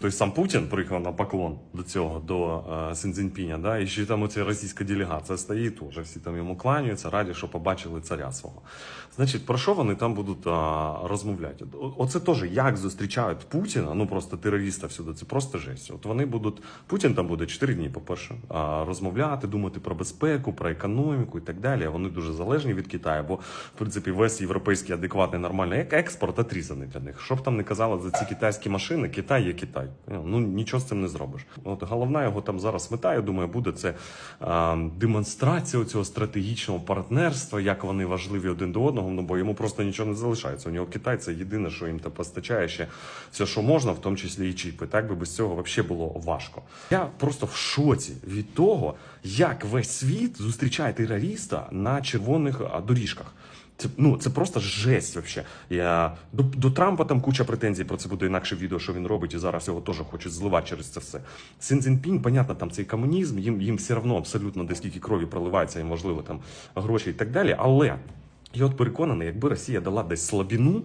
Той сам Путін приїхав на поклон до цього, до е, Синцзіньпіня, да, і ще там оця російська делегація стоїть, уже всі там йому кланяються, раді, що побачили царя свого. Значить, про що вони там будуть а, розмовляти? Оце теж як зустрічають Путіна, ну просто терориста всюди, це просто жесть. От вони будуть, Путін там буде 4 дні, по-перше, а, розмовляти, думати про безпеку, про економіку і так далі. Вони дуже залежні від Китаю, бо в принципі весь європейський адекватний нормальний експорт отрізаний для них. Що б там не казали за ці китайські машини, Китай є Китай. Ну нічого з цим не зробиш. От головна його там зараз мета, я думаю, буде це а, демонстрація цього стратегічного партнерства, як вони важливі один до одного. Ну бо йому просто нічого не залишається. У нього Китай це єдине, що їм та постачає ще все, що можна, в тому числі і чіпи. Так би без цього взагалі було важко. Я просто в шоці від того, як весь світ зустрічає терориста на червоних доріжках. Це ну це просто жесть. Вообще. Я до, до Трампа там куча претензій. Про це буде інакше відео, що він робить, і зараз його теж хочуть зливати через це все. Син Цзіньпінь, понятно, там цей комунізм, їм їм все одно абсолютно де скільки крові проливається, і можливо там гроші і так далі. Але я от переконаний, якби Росія дала десь слабіну.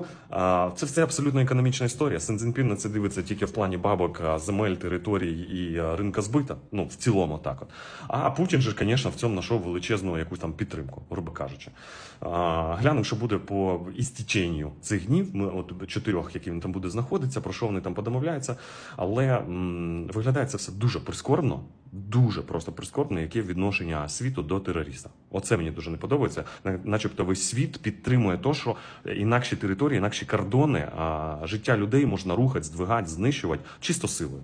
це все абсолютно економічна історія. Синцзінпін на це дивиться тільки в плані бабок, земель, територій і ринка збита. Ну, в цілому так от. А Путін же, звісно, в цьому знайшов величезну якусь там підтримку, грубо кажучи. Глянемо, що буде по істіченню цих днів. Ми от чотирьох, які він там буде знаходитися, про що вони там подомовляються. Але м, виглядає це все дуже прискорбно, дуже просто прискорбно, яке відношення світу до терориста. Оце мені дуже не подобається. На- Начебто весь світ підтримує то, що інакші території, інакші кордони, а життя людей можна рухати, здвигати, знищувати чисто силою.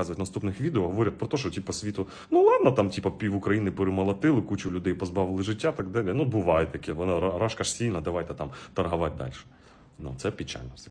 в наступних відео, говорять про те, що типу, світу, ну ладно, там типу, пів України перемолотили, кучу людей позбавили життя, так далі. Ну буває таке. Вона рашка ж сильна, давайте там торгувати далі. Ну це печально.